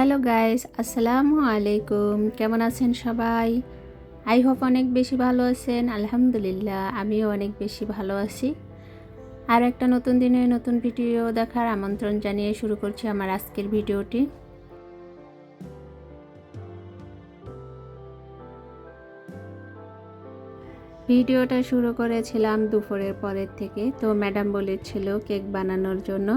Hello guys আসসালামু আলাইকুম কেমন আছেন সবাই? আই হোপ অনেক বেশি ভালো আছেন। আলহামদুলিল্লাহ, আমিও অনেক বেশি ভালো আছি। আর একটা নতুন দিনে নতুন ভিডিও দেখার আমন্ত্রণ জানিয়ে শুরু করছি আমার আজকের ভিডিওটি। ভিডিওটা শুরু করেছিলাম দুপুরের পরের থেকে। তো ম্যাডাম বলেছিল কেক বানানোর জন্য।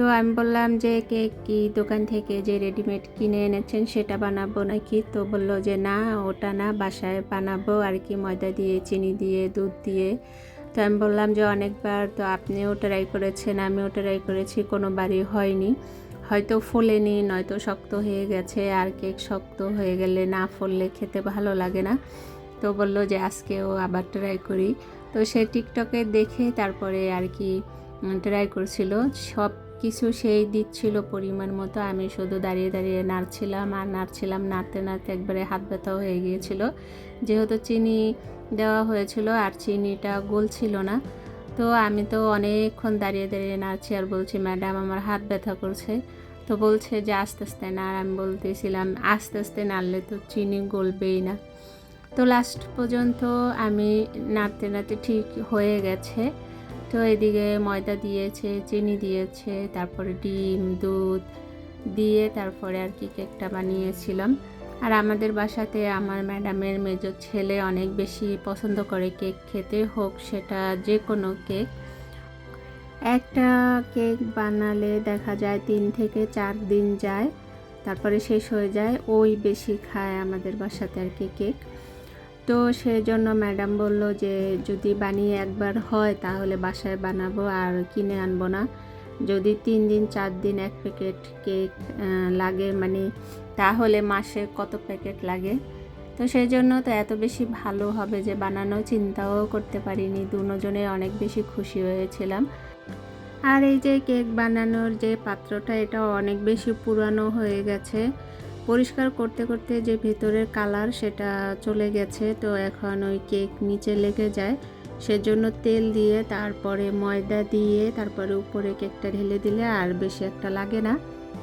তো আমি বললাম যে কেক কি দোকান থেকে যে রেডিমেড কিনে এনেছেন সেটা বানাবো নাকি? তো বলল যে, না, ওটা না, বাসায় বানাবো আর কি, ময়দা দিয়ে, চিনি দিয়ে, দুধ দিয়ে। তো আমি বললাম যে, অনেকবার তো আপনিও ট্রাই করেছেন, আমিও ট্রাই করেছি কোনো বাড়ি হয়নি। হয়তো ফোলেনি, নয়তো শক্ত হয়ে গেছে, আর কেক শক্ত হয়ে গেলে না ফললে খেতে ভালো লাগে না। তো বলল যে, আজকেও আবার ট্রাই করি। তো সে টিকটকে দেখে তারপরে আর কি ট্রাই করছিল। সব কিছু সেই দিচ্ছিল পরিমাণ মতো। আমি শুধু দাঁড়িয়ে দাঁড়িয়ে নাড়ছিলাম আর নাড়ছিলাম, নাড়তে নাড়তে একবারে হাত ব্যথা হয়ে গিয়েছিল। যেহেতু চিনি দেওয়া হয়েছিল আর চিনিটা গলছিল না, তো আমি তো অনেকক্ষণ দাঁড়িয়ে দাঁড়িয়ে নাড়ছি আর বলছি, ম্যাডাম, আমার হাত ব্যথা করছে। তো বলছে যে, আস্তে আস্তে নাড়। আমি বলতেছিলাম, আস্তে আস্তে নাড়লে তো চিনি গলবেই না। তো লাস্ট পর্যন্ত আমি নাড়তে নাড়তে ঠিক হয়ে গেছে। তো এদিকে ময়দা দিয়েছে, চিনি দিয়েছে, তারপরে ডিম, দুধ দিয়ে তারপরে আর কি কেকটা বানিয়েছিলাম। আর আমাদের বাসাতে আমার ম্যাডামের মেজর ছেলে অনেক বেশি পছন্দ করে কেক খেতে, হোক সেটা যে কোনো কেক। একটা কেক বানালে দেখা যায় তিন থেকে চার দিন যায়, তারপরে শেষ হয়ে যায়, ওই বেশি খায় আমাদের বাসাতে আর কি কেক। তো সেজন্য ম্যাডাম বলল যে, যদি বানিয়ে একবার হয় তাহলে বাসায় বানাবো আর কিনে আনব না। যদি তিন দিন, চার দিন এক প্যাকেট কেক লাগে মানে তাহলে মাসে কত প্যাকেট লাগে? তো সেই জন্য তো এত বেশি ভালো হবে যে বানানো চিন্তাও করতে পারিনি। দুজনে অনেক বেশি খুশি হয়েছিলাম। আর এই যে কেক বানানোর যে পাত্রটা, এটা অনেক বেশি পুরানো হয়ে গেছে। পরিষ্কার করতে করতে যে ভেতরের কালার সেটা চলে গেছে, তো এখন ওই কেক নিচে লেগে যায়। সেজন্য তেল দিয়ে, তারপরে ময়দা দিয়ে, তারপরে উপরে কেকটা ঢেলে দিলে আর বেশি একটা লাগে না।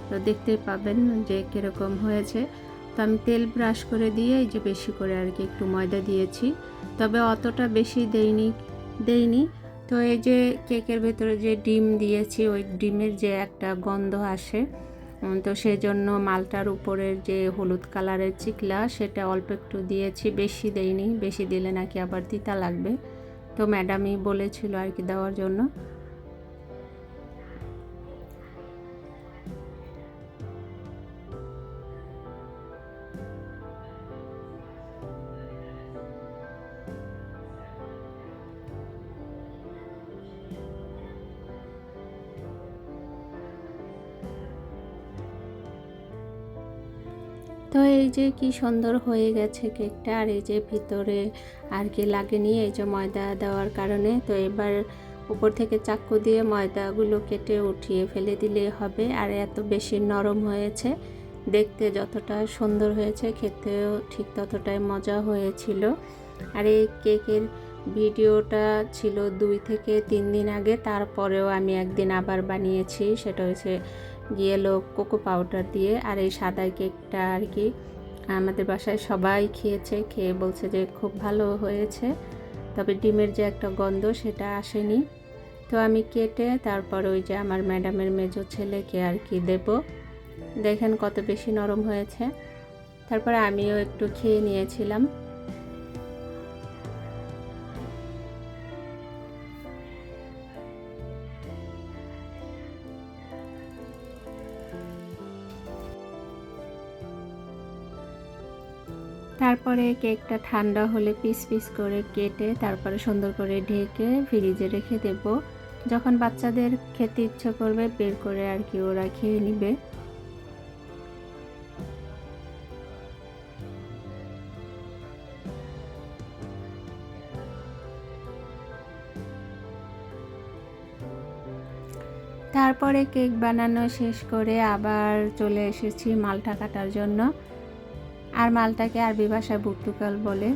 তো দেখতেই পাবেন যে কীরকম হয়েছে। তো আমি তেল ব্রাশ করে দিয়ে এই যে বেশি করে আর কি একটু ময়দা দিয়েছি। তবে অতটা বেশি দেইনি দেইনি। তো এই যে কেকের ভেতরে যে ডিম দিয়েছি, ওই ডিমের যে একটা গন্ধ আসে তো সেজন্য মালটার উপরের যে হলুদ কালারের চিকলা, সেটা অল্প একটু দিয়েছি। বেশি দেইনি, বেশি দিলে নাকি আবার তিতা লাগবে। তো ম্যাডামই বলেছিল আর কি দেওয়ার জন্য। তো এই যে কি সুন্দর হয়ে গেছে কেকটা, আর এই যে ভিতরে আর কি লাগেনি, এই যে ময়দা দেওয়ার কারণে। তো এবার উপর থেকে চাকু দিয়ে ময়দাগুলো কেটে উঠিয়ে ফেলে দিলে হবে, আর এত বেশি নরম হয়েছে। দেখতে যতটা সুন্দর হয়েছে, খেতেও ঠিক ততটাই মজা হয়েছিল। আর এই কেকের ভিডিওটা ছিল দুই থেকে তিন দিন আগে, তারপরেও আমি একদিন আবার বানিয়েছি, সেটা হচ্ছে ইয়েলো কোকো পাউডার দিয়ে আর এই সাদা কেকটা আর কি আমাদের বাসায় সবাই খেয়েছে, খেয়ে বলছে যে খুব ভালো হয়েছে। তবে ডিমের যে একটা গন্ধ সেটা আসেনি। তো আমি কেটে তারপর ওই যে আমার ম্যাডামের মেজো ছেলেকে আর কি দেব। দেখেন কত বেশি নরম হয়েছে। তারপরে আমিও একটু খেয়ে নিয়েছিলাম। তারপরে কেকটা ঠান্ডা হলে পিস পিস করে কেটে তারপরে সুন্দর করে ঢেকে ফ্রিজে রেখে দেব। যখন বাচ্চাদের খেতে ইচ্ছে করবে বের করে আর কি ওরা খেয়ে নিবে। তারপরে কেক বানানো শেষ করে আবার চলে এসেছি মালটা কাটার জন্য। আর মালটাকে আরবি ভাষায় বুর্তুকাল বলে।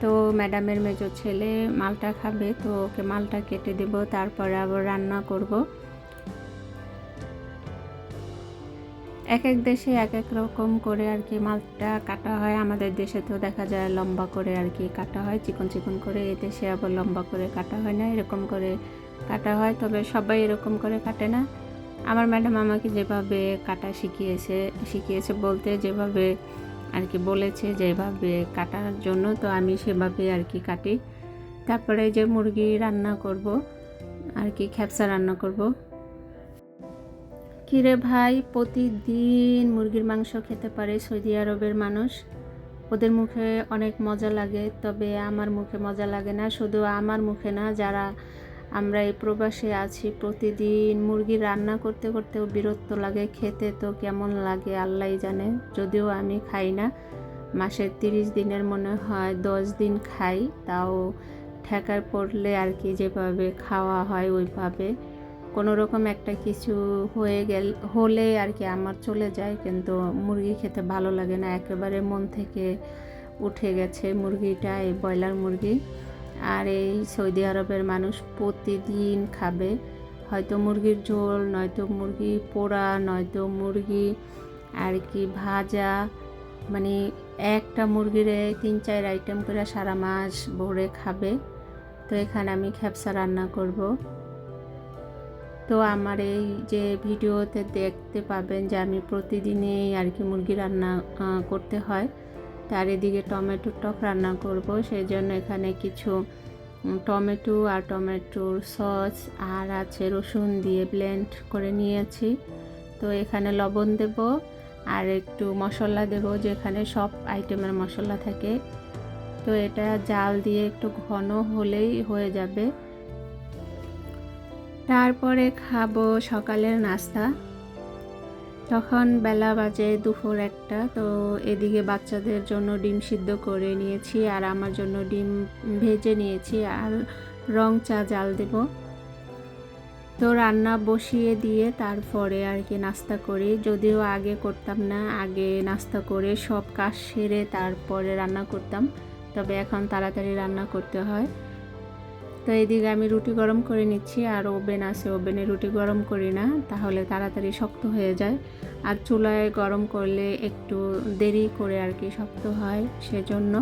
তো ম্যাডামের মেজো ছেলে মালটা খাবে, তো ওকে মালটা কেটে দেব, তারপরে আবার রান্না করব। এক এক দেশে এক এক রকম করে আর কি মালটা কাটা হয়। আমাদের দেশে তো দেখা যায় লম্বা করে আর কি কাটা হয়, চিকন চিকন করে। এ দেশে আবার লম্বা করে কাটা হয় না, এরকম করে কাটা হয়। তবে সবাই এরকম করে কাটে না। আমার ম্যাডাম আমাকে যেভাবে কাটা শিখিয়েছে শিখিয়েছে বলতে যেভাবে আর কি বলেছে যেভাবে কাটার জন্য তো আমি সেভাবে আর কি কাটি। তারপরে যে মুরগি রান্না করব, আর কি খ্যাপসা রান্না করব। কিরে ভাই, প্রতিদিন মুরগির মাংস খেতে পারে সৌদি আরবের মানুষ। ওদের মুখে অনেক মজা লাগে, তবে আমার মুখে মজা লাগে না, শুধু আমার মুখে না, যারা আমরা এই প্রবাসে আছি, প্রতিদিন মুরগি রান্না করতে করতেও বিরক্ত লাগে, খেতে তো কেমন লাগে আল্লাহ জানে, যদিও আমি খাই না। মাসের তিরিশ দিনের মনে হয় দশ দিন খাই, তাও ঠেকায় পড়লে আর কি যেভাবে খাওয়া হয় ওইভাবে। কোনো রকম একটা কিছু হয়ে গেল, হলে আর কি আমার চলে যায়, কিন্তু মুরগি খেতে ভালো লাগে না। একেবারে মন থেকে উঠে গেছে মুরগিটা, এই ব্রয়লার মুরগি। আর এই সৌদি আরবের মানুষ প্রতিদিন খাবে। হয়তো মুরগির ঝোল, নয়তো মুরগি পোড়া, নয়তো মুরগি আর কি ভাজা। মানে একটা মুরগিরে তিন, চার আইটেম করে সারা মাস ভরে খাবে। তো এখানে আমি খ্যাপসা রান্না করব। তো আমার এই যে ভিডিওতে দেখতে পাবেন যে আমি প্রতিদিনই আর কি মুরগি রান্না করতে হয়। তার এদিকে টমেটোর টক রান্না করব সেই জন্য এখানে কিছু টমেটো আর টমেটোর সস আর আছে রসুন দিয়ে ব্লেন্ড করে নিয়েছি। তো এখানে লবণ দেব আর একটু মশলা দেব, যেখানে সব আইটেমের মশলা থাকে। তো এটা জাল দিয়ে একটু ঘন হলেই হয়ে যাবে। তারপরে খাব সকালের নাস্তা। তখন বেলা বাজে দুপুর একটা, তো এদিকে বাচ্চাদের জন্য ডিম সিদ্ধ করে নিয়েছি আর আমার জন্য ডিম ভেজে নিয়েছি আর রং চা জাল দেব। তো রান্না বসিয়ে দিয়ে তারপরে আর কি নাস্তা করি। যদিও আগে করতাম না, আগে নাস্তা করে সব কাজ সেরে তারপরে রান্না করতাম। তবে এখন তাড়াতাড়ি রান্না করতে হয়। তো এদিকে আমি রুটি গরম করে নিচ্ছি আর ওভেন আছে, ওভেনে রুটি গরম করি না, তাহলে তাড়াতাড়ি শক্ত হয়ে যায়। আর চুলায় গরম করলে একটু দেরি করে আর কি শক্ত হয় সেজন্য।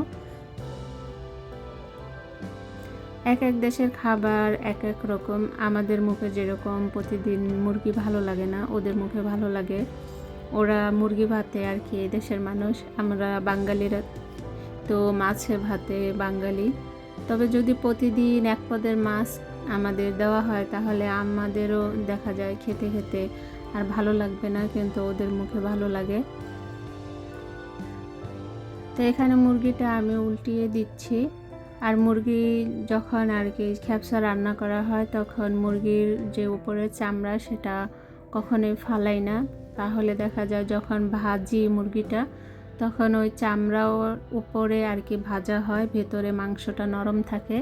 এক এক দেশের খাবার এক এক রকম, আমাদের মুখে যেরকম প্রতিদিন মুরগি ভালো লাগে না, ওদের মুখে ভালো লাগে। ওরা মুরগি ভাতে আর কি দেশের মানুষ, আমরা বাঙালিরা তো মাছে ভাতে বাঙালি। তবে যদি প্রতিদিন এক পদের মাছ আমাদের দেওয়া হয়, তাহলে আমাদেরও দেখা যায় খেতে খেতে আর ভালো লাগবে না, কিন্তু ওদের মুখে ভালো লাগে। তো এখানে মুরগিটা আমি উল্টিয়ে দিচ্ছি। আর মুরগি যখন আর কি খ্যাপসা রান্না করা হয়, তখন মুরগির যে উপরের চামড়া, সেটা কখনোই ফালাই না। তাহলে দেখা যায় যখন ভাজি মুরগিটা তখন ওই চামড়াও উপরে আর কি ভাজা হয়, ভেতরে মাংসটা নরম থাকে।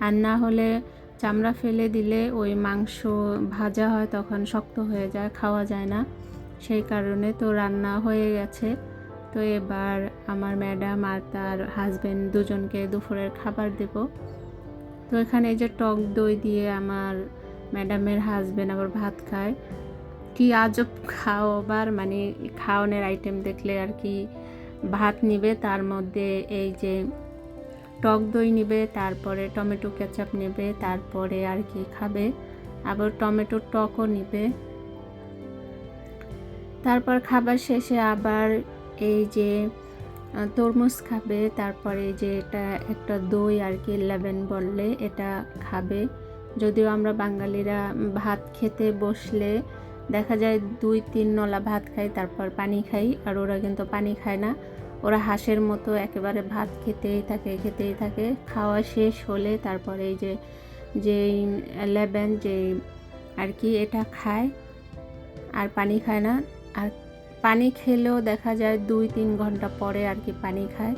আর না হলে চামড়া ফেলে দিলে ওই মাংস ভাজা হয়, তখন শক্ত হয়ে যায়, খাওয়া যায় না। সেই কারণে তো রান্না হয়ে গেছে। তো এবার আমার ম্যাডাম আর তার হাজব্যান্ড দুজনকে দুপুরের খাবার দেব। তো এখানে এই যে টক দই দিয়ে আমার ম্যাডামের হাজব্যান্ড আবার ভাত খায়। কি আজব খাওয়াবার মানে খাওয়ানোর আইটেম দেখলে আর কি ভাত নিবে, তার মধ্যে এই যে টক দই নিবে, তারপরে টমেটো কেচাপ নেবে, তারপরে আর কি খাবে। আবার টমেটো টকও নিবে। তারপর খাবার শেষে আবার এই যে তরমুজ খাবে, তারপরে যে এটা একটা দই আর কি, লেবেন বললে এটা খাবে। যদিও আমরা বাঙালিরা ভাত খেতে বসলে দেখা যায় দুই তিন নলা ভাত খাই, তারপর পানি খাই, আর ওরা কিন্তু পানি খায় না। ওরা হাঁসের মতো একেবারে ভাত খেতেই থাকে খেতেই থাকে। খাওয়া শেষ হলে তারপরে এই যে যে লেবেন যে আর কি এটা খায়, আর পানি খায় না। আর পানি খেলেও দেখা যায় দুই তিন ঘণ্টা পরে আর কি পানি খায়।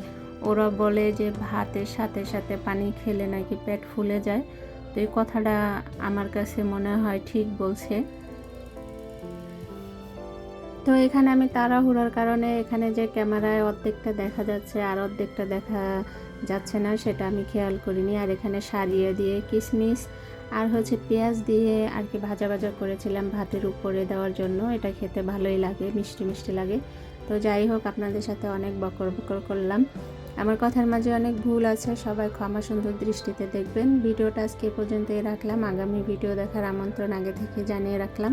ওরা বলে যে ভাতের সাথে সাথে পানি খেলে নাকি পেট ফুলে যায়। তো এই কথাটা আমার কাছে মনে হয় ঠিক বলছে। তো এখানে আমি তাড়াহুড়ার কারণে এখানে যে ক্যামেরায় অর্ধেকটা দেখা যাচ্ছে আর অর্ধেকটা দেখা যাচ্ছে না, সেটা আমি খেয়াল করিনি। আর এখানে সারিয়ে দিয়ে কিশমিশ আর হচ্ছে পেঁয়াজ দিয়ে আর কি ভাজা ভাজা করেছিলাম ভাতের উপরে দেওয়ার জন্য। এটা খেতে ভালোই লাগে, মিষ্টি মিষ্টি লাগে। তো যাই হোক, আপনাদের সাথে অনেক বকর বকর করলাম। আমার কথার মাঝে অনেক ভুল আছে, সবাই ক্ষমা সুন্দর দৃষ্টিতে দেখবেন। ভিডিওটা আজকে পর্যন্তই রাখলাম। আগামী ভিডিও দেখার আমন্ত্রণ আগে থেকে জানিয়ে রাখলাম।